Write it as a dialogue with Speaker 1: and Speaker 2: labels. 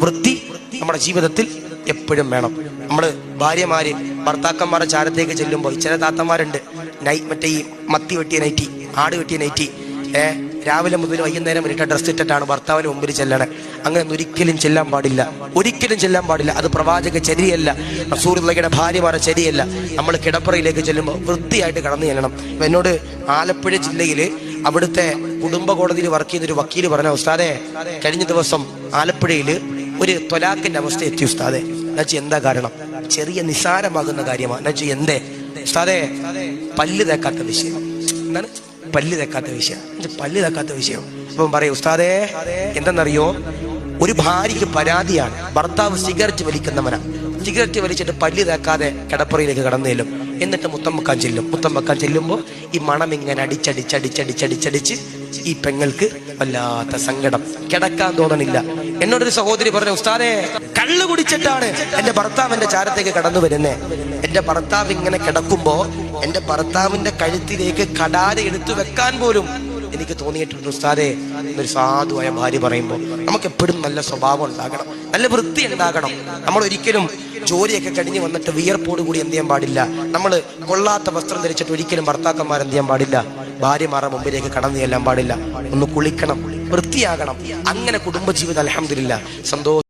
Speaker 1: വൃത്തി നമ്മുടെ ജീവിതത്തിൽ എപ്പോഴും വേണം. നമ്മൾ ഭാര്യമാര് ഭർത്താക്കന്മാരെ ചാരത്തേക്ക് ചെല്ലുമ്പോൾ ചില താത്തന്മാരുണ്ട് നൈ മറ്റേ ഈ മത്തി വെട്ടിയ നൈറ്റി ആട് വെട്ടിയ നൈറ്റി. ഏ രാവിലെ മുതൽ വൈകുന്നേരം വരെ ഡ്രസ് ഇട്ടിട്ടാണ് ഭർത്താവിന് മുമ്പിൽ ചെല്ലണേ. അങ്ങനെ ഒരിക്കലും ചെല്ലാൻ പാടില്ല. ഒരിക്കലും ചെല്ലാൻ പാടില്ല. അത് പ്രവാചക ചരിയല്ല. റസൂറുള്ളയുടെ ഭാര്യമാരുടെ ചരിയല്ല. നമ്മൾ കിടപ്പറയിലേക്ക് ചെല്ലുമ്പോൾ വൃത്തിയായിട്ട് കടന്നു ചെല്ലണം. എന്നോട് ആലപ്പുഴ ജില്ലയിൽ അവിടുത്തെ കുടുംബ കോടതിയിൽ വർക്ക് ചെയ്യുന്ന ഒരു വക്കീൽ പറഞ്ഞു ഉസ്താദെ കഴിഞ്ഞ ദിവസം ആലപ്പുഴയിൽ ഒരു തൊലാക്കിന്റെ അവസ്ഥ എത്തി ഉസ്താദെ. നജി എന്താ കാരണം? ചെറിയ നിസാരമാകുന്ന കാര്യമാണ് നജി എന്തേ? ഉസ്താദെ പല്ല് തേക്കാത്ത വിഷയം. എന്താണ്? പല്ല് തേക്കാത്ത വിഷയം. പല്ല് തേക്കാത്ത വിഷയം. അപ്പം പറയും ഉസ്താദേ എന്തെന്നറിയോ? ഒരു ഭാര്യയ്ക്ക് പരാതിയാണ്. ഭർത്താവ് സിഗരറ്റ് വലിക്കുന്നവനാണ് സിഗരറ്റ് വലിച്ചിട്ട് പല്ല് തേക്കാതെ കിടപ്പറയിലേക്ക് കടന്നു ചെല്ലും എന്നിട്ട് മുത്തമ്മക്കാൻ ചെല്ലും. മുത്തം വെക്കാൻ ചെല്ലുമ്പോൾ ഈ മണം ഇങ്ങനെ അടിച്ചടിച്ചടിച്ചടിച്ചടിച്ചടിച്ച് ഈ പെങ്ങൾക്ക് വല്ലാത്ത സങ്കടം. കിടക്കാൻ തോന്നണില്ല. എന്നോടൊരു സഹോദരി പറഞ്ഞു ഉസ്താദേ കള്ളു കുടിച്ചിട്ടാണ് എന്റെ ഭർത്താവ് എന്റെ ചാരത്തേക്ക് കടന്നു വരുന്നേ. എന്റെ ഭർത്താവ് ഇങ്ങനെ കിടക്കുമ്പോ എന്റെ ഭർത്താവിന്റെ കഴുത്തിലേക്ക് കടാര എടുത്തു വെക്കാൻ പോലും എനിക്ക് തോന്നിയിട്ടുണ്ട് ഉസ്താദെ എന്നൊരു സാധുവായ ഭാര്യ പറയുമ്പോൾ നമുക്ക് എപ്പോഴും നല്ല സ്വഭാവം ഉണ്ടാകണം നല്ല വൃത്തി ഉണ്ടാകണം. നമ്മൾ ഒരിക്കലും ജോലിയൊക്കെ കഴിഞ്ഞ് വന്നിട്ട് വിയർപ്പോട് കൂടി എന്ത് ചെയ്യാൻ പാടില്ല. നമ്മൾ കൊള്ളാത്ത വസ്ത്രം ധരിച്ചിട്ട് ഒരിക്കലും ഭർത്താക്കന്മാർ എന്ത് ചെയ്യാൻ പാടില്ല. ഭാര്യമാരുടെ മുമ്പിലേക്ക് കടന്നു ചെല്ലാൻ പാടില്ല. ഒന്ന് കുളിക്കണം വൃത്തിയാകണം. അങ്ങനെ കുടുംബജീവിതം അലഹമില്ല സന്തോഷം.